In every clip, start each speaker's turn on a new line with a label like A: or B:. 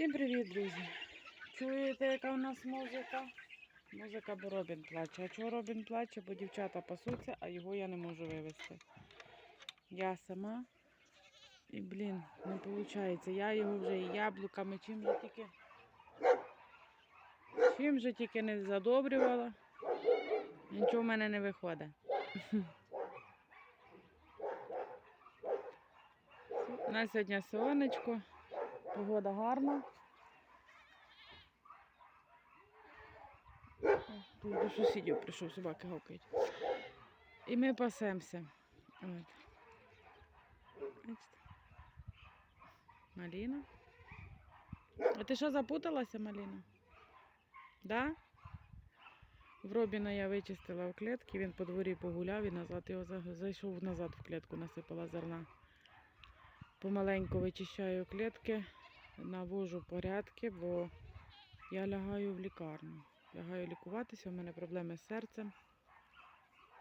A: Всім привіт, друзі! Чуєте, яка у нас музика? Музика, бо Робін плаче. А чого Робін плаче? Бо дівчата пасуться, а його я не можу вивезти. Я сама. І, блін, не виходить. Я його вже і яблуками, чим же тільки. Чим же тільки не задобрювала. Нічого в мене не виходить. У нас сьогодні сонечко, погода гарна. Тут до сусідів прийшов, собаки гавкають. І ми пасемося. Маліна. А ти що запуталася, Маліна? Да? В Робіна я вичистила в клітки, він по дворі погуляв і назад його зайшов назад в клітку, насипала зерна. Помаленьку вичищаю клітки, навожу порядки, бо я лягаю в лікарню. Лягаю лікуватися, у мене проблеми з серцем.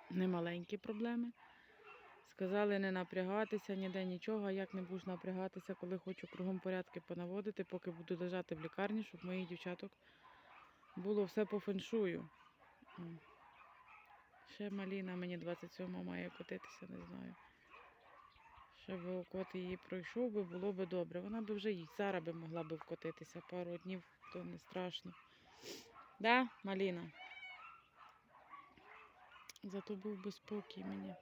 A: Немаленькі проблеми. Сказали не напрягатися, ніде нічого, як не будеш напрягатися, коли хочу кругом порядки понаводити, поки буду лежати в лікарні, щоб моїх дівчаток було все по феншую. Ще Маліна мені 27 має котитися, не знаю. Щоб окот її пройшов би, було би добре. Вона би вже й зараз би могла би вкотитися пару днів, то не страшно. Да, Маліна? Зато був би спокій мені.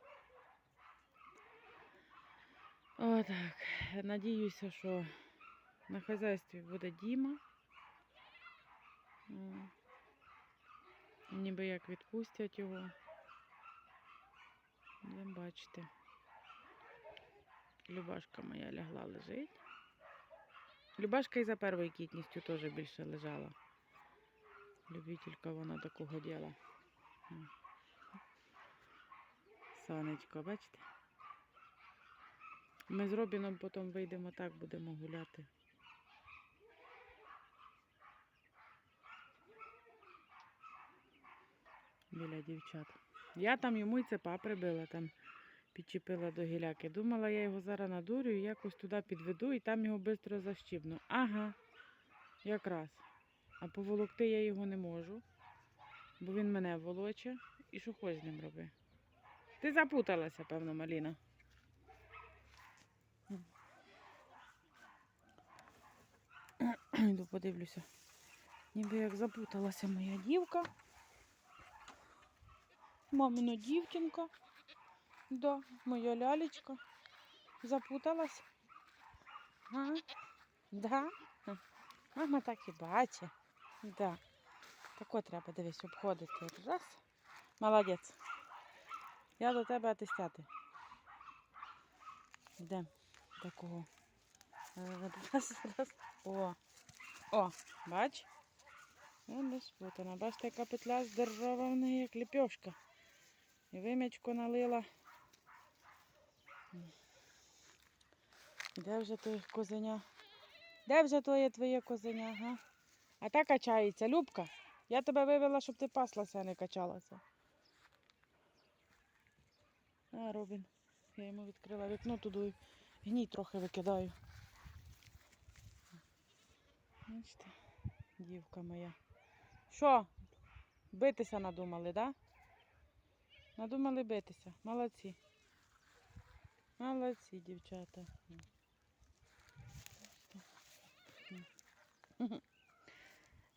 A: Отак. Надіюся, що на хазяйстві буде Діма. Ніби як відпустять його. Будемо бачити. Любашка моя лягла лежить. Любашка і за першою кітністю теж більше лежала. Любителька вона такого діла. Сонечко, бачите? Ми з Робіном потім вийдемо так, будемо гуляти. Біля дівчат. Я там йому й цепа прибила, там підчепила до гіляки. Думала, я його зараз надурю і якось туди підведу і там його швидко защібну. Ага, якраз. А поволокти я його не можу, бо він мене волоче. І що хоч з ним роби. Ти запуталася, певно, Маліна. Йду подивлюся. Ніби як запуталася моя дівка. Мамина дівчинка. Да, моя лялечка. Запуталась. А? Да? Мама так і бачить. Да. Так от треба дивись, обходити. Раз. Молодець. Я до тебе атестати. Йдемо. Такого. Раз, раз. О. О, бач? Ну. Бачите, яка петля здорова в неї, як ліпьошка. І вим'ячко налила. Де вже твоє козеня? Де вже твоє твоє козеня, га? А та качається, Любка. Я тебе вивела, щоб ти паслася, а не качалася. А, Робін. Я йому відкрила вікно туди. Гній трохи викидаю. Бачите, дівка моя. Що? Битися надумали, да? Надумали битися. Молодці. Молодці, дівчата.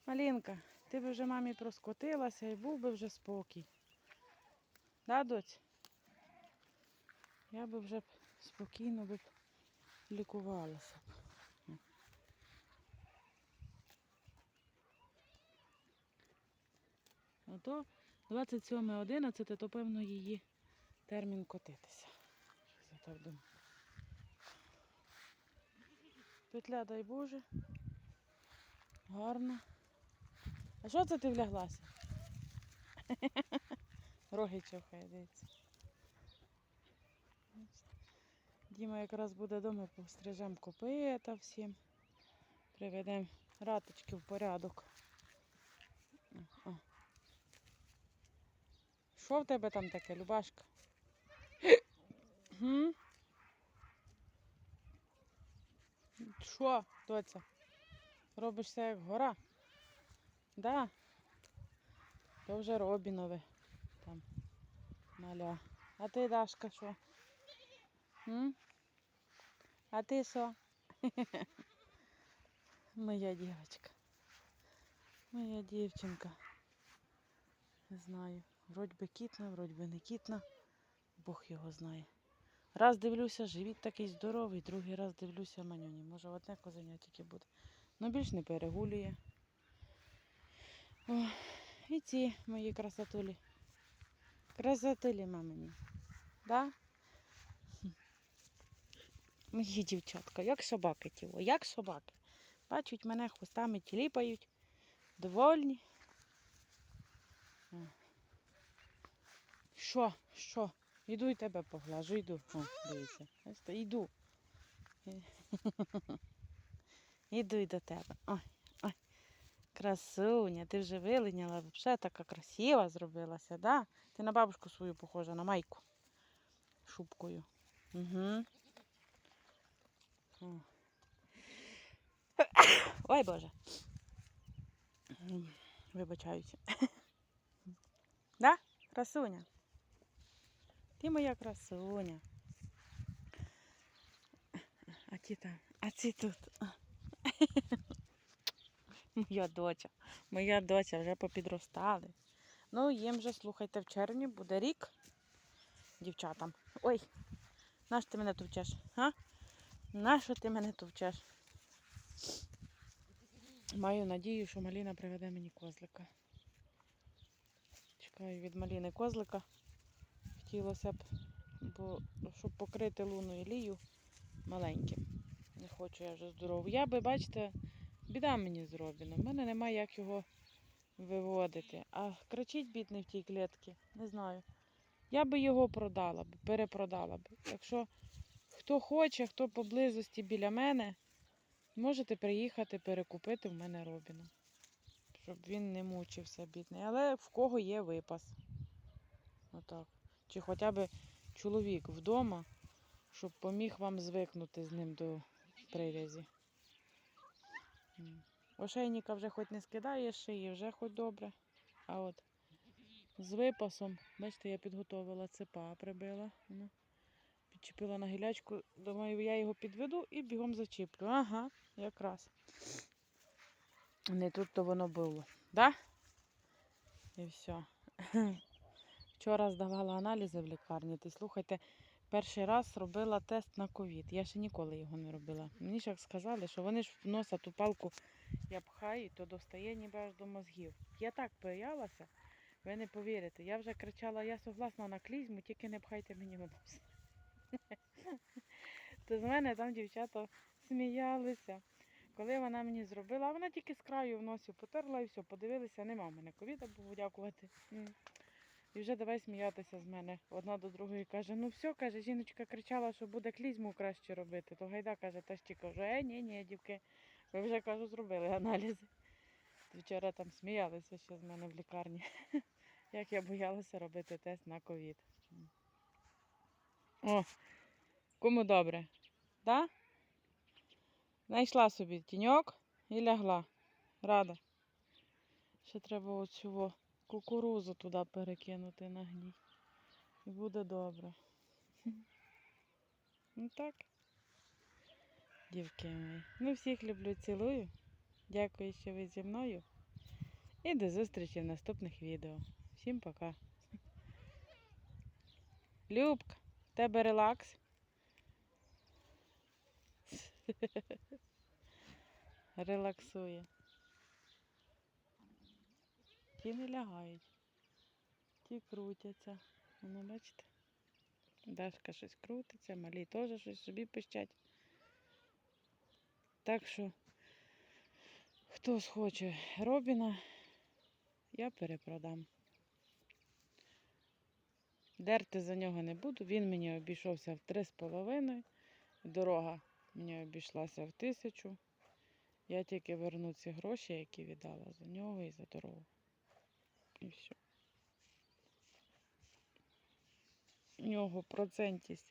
A: Малінка, ти б вже мамі проскотилася і був би вже спокій. Да, доць? Я би вже спокійно б лікувалася. б. А то 27.11, то певно її термін котитися. Так. Петля, дай Боже. Гарно. А що це ти вляглася? Роги чухає, дивіться. Діма якраз буде вдома, пострижемо копита всім. Приведемо раточки в порядок. Що в тебе там таке, Любашка? Гм? Що, доця? робишся як гора. Да. То вже Робінове. Там маля. А ти, Дашка, що? А ти що? Моя дівчинка. Моя дівчинка. Не знаю. Вроді би кітна, вроді би не кітна. Бог його знає. Раз дивлюся, живіт такий здоровий, другий раз дивлюся манюні. Може, одне козеня тільки буде. Ну більш не перегулює. О, і ці мої красотулі. Красотулі мамині. Да? Мої дівчатка, як собаки тіло, як собаки. Бачать мене хвостами тіліпають, довольні. Що? Що? Іду і тебе поглажу, йду. О, дивіться. Йду. Іду і до тебе. Ой, ой. Красуня, ти вже вилиняла, взагалі така красива зробилася, да? Ти на бабушку свою похожа, на майку. Шубкою. Угу. Ой Боже. Вибачаюся. Да? Красуня. Ти моя красуня. А ті там, а ці тут. Моя доча. Моя доча вже попідростали. Ну, їм вже, слухайте, в червні буде рік дівчатам. Ой, нащо ти мене товчеш? А? Нащо ти мене товчеш? Маю надію, що Маліна приведе мені козлика. Чекаю від Маліни козлика. Хотілося б, бо щоб покрити луну і лію маленьким. Не хочу я вже здорову. Я би, бачите, біда мені з Робіном. У мене немає як його виводити. А кричить бідний в тій клітці, не знаю. Я би його продала б, перепродала б. Якщо хто хоче, хто поблизості біля мене, можете приїхати перекупити в мене Робіна. Щоб він не мучився, бідний. Але в кого є випас. Отак. Чи хоча б чоловік вдома, щоб поміг вам звикнути з ним до прив'язі. Ошейника вже хоч не скидає шиї, вже хоч добре. А от з випасом, бачите, я підготовила цепа, прибила. Підчепила на гілячку. Думаю, я його підведу і бігом зачіплю. Ага, якраз. Не тут то воно було. Да? І все. Вчора здавала аналізи в лікарні. Ти слухайте, перший раз робила тест на ковід. Я ще ніколи його не робила. Мені ж як сказали, що вони ж в носа ту палку я пхаю, то достає ніби аж до мозгів. Я так боялася, ви не повірите. Я вже кричала, я согласна на клізму, тільки не пхайте мені в нос. То з мене там дівчата сміялися. Коли вона мені зробила, вона тільки з краю в носі потерла і все, подивилися, нема в мене ковіда, Богу дякувати. І вже давай сміятися з мене. Одна до другої каже, ну все, каже, жіночка кричала, що буде клізму краще робити. То гайда каже, теж ті кажу, е, ні, ні, дівки, ви вже кажу, зробили аналізи. Вчора там сміялися ще з мене в лікарні. Як я боялася робити тест на ковід. О, кому добре? Да? Знайшла собі тіньок і лягла. Рада. Ще треба оцю во кукурузу туди перекинути на гній. І буде добре. Ну так. Дівки мої. Ну всіх люблю, цілую. Дякую, що ви зі мною. І до зустрічі в наступних відео. Всім пока. Любка, тебе релакс. Релаксує. Ті не лягають. Ті крутяться. Ну, бачите? Дашка щось крутиться, малі теж щось собі пищать. Так що, хто схоче Робіна, я перепродам. Дерти за нього не буду. Він мені обійшовся в 3,5. Дорога мені обійшлася в тисячу. Я тільки верну ці гроші, які віддала за нього і за дорогу. І все. У нього процентість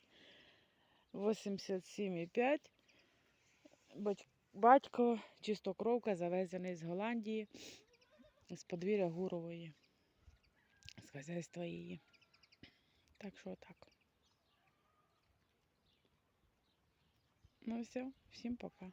A: 87,5. Батько чистокровка, завезений з Голландії, з подвір'я Гурової, з хазяйства її. Так що так. Ну все, всім пока.